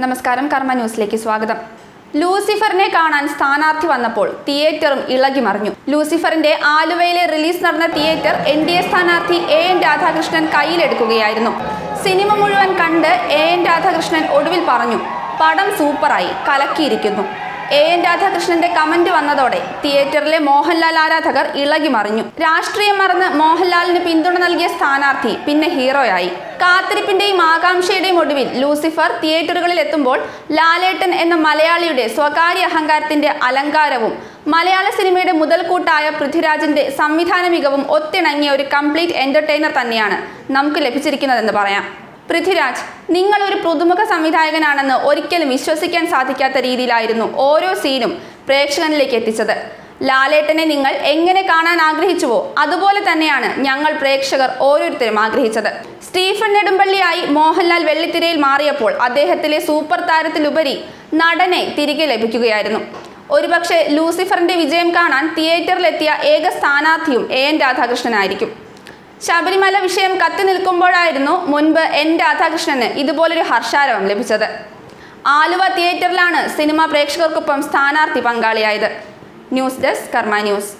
നമസ്കാരം കർമ്മ ന്യൂസിലേക്ക് സ്വാഗതം. ലൂസിഫറിനെ കാണാൻ സ്ഥാനാർത്ഥി വന്നപ്പോൾ തിയേറ്ററും ഇളകി മറിഞ്ഞു ലൂസിഫറിന്റെ ആലുവയിലെ റിലീസ് നടന്ന തിയേറ്റർ എൻ ഡി എ സ്ഥാനാർത്ഥി എ എൻ രാധാകൃഷ്ണൻ കയ്യിലെടുക്കുകയായിരുന്നു. സിനിമ മുഴുവൻ കണ്ട് എ എൻ രാധാകൃഷ്ണൻ ഒടുവിൽ പറഞ്ഞു പടം സൂപ്പറായി കലക്കിയിരിക്കുന്നു. എ എൻ രാധാകൃഷ്ണന്റെ കമന്റ് വന്നതോടെ തിയേറ്ററിലെ മോഹൻലാൽ ആരാധകർ ഇളകി മറിഞ്ഞു. രാഷ്ട്രീയം മറന്ന് മോഹൻലാലിന് പിന്തുണ നൽകിയ സ്ഥാനാർത്ഥി പിന്നെ ഹീറോയായി. കാത്തിരിപ്പിന്റെയും ആകാംക്ഷയുടെയും ഒടുവിൽ ലൂസിഫർ തിയേറ്ററുകളിൽ എത്തുമ്പോൾ ലാലേട്ടൻ എന്ന മലയാളിയുടെ സ്വകാര്യ അഹങ്കാരത്തിന്റെ അലങ്കാരവും മലയാള സിനിമയുടെ മുതൽക്കൂട്ടായ പൃഥ്വിരാജിന്റെ സംവിധാന മികവും ഒത്തിണങ്ങിയ ഒരു കംപ്ലീറ്റ് എന്റർടൈനർ തന്നെയാണ് നമുക്ക് ലഭിച്ചിരിക്കുന്നതെന്ന് പറയാം. പൃഥ്വിരാജ് നിങ്ങൾ ഒരു പുതുമുഖ സംവിധായകനാണെന്ന് ഒരിക്കലും വിശ്വസിക്കാൻ സാധിക്കാത്ത രീതിയിലായിരുന്നു ഓരോ സീനും പ്രേക്ഷകനിലേക്ക് എത്തിച്ചത്. ലാലേട്ടനെ നിങ്ങൾ എങ്ങനെ കാണാൻ ആഗ്രഹിച്ചുവോ അതുപോലെ തന്നെയാണ് ഞങ്ങൾ പ്രേക്ഷകർ ഓരോരുത്തരും ആഗ്രഹിച്ചത്. സ്റ്റീഫൻ നെടുമ്പള്ളിയായി മോഹൻലാൽ വെള്ളിത്തിരയിൽ മാറിയപ്പോൾ അദ്ദേഹത്തിലെ സൂപ്പർ താരത്തിലുപരി നടനെ തിരികെ ലഭിക്കുകയായിരുന്നു. ഒരുപക്ഷെ ലൂസിഫറിന്റെ വിജയം കാണാൻ തിയേറ്ററിലെത്തിയ ഏക സ്ഥാനാർത്ഥിയും എ എൻ രാധാകൃഷ്ണനായിരിക്കും. ശബരിമല വിഷയം കത്തി നിൽക്കുമ്പോഴായിരുന്നു മുൻപ് എൻ രാധാകൃഷ്ണന് ഇതുപോലൊരു ഹർഷാരവം ലഭിച്ചത്. ആലുവ തിയേറ്ററിലാണ് സിനിമ പ്രേക്ഷകർക്കൊപ്പം സ്ഥാനാർത്ഥി പങ്കാളിയായത്. News desk Karma news.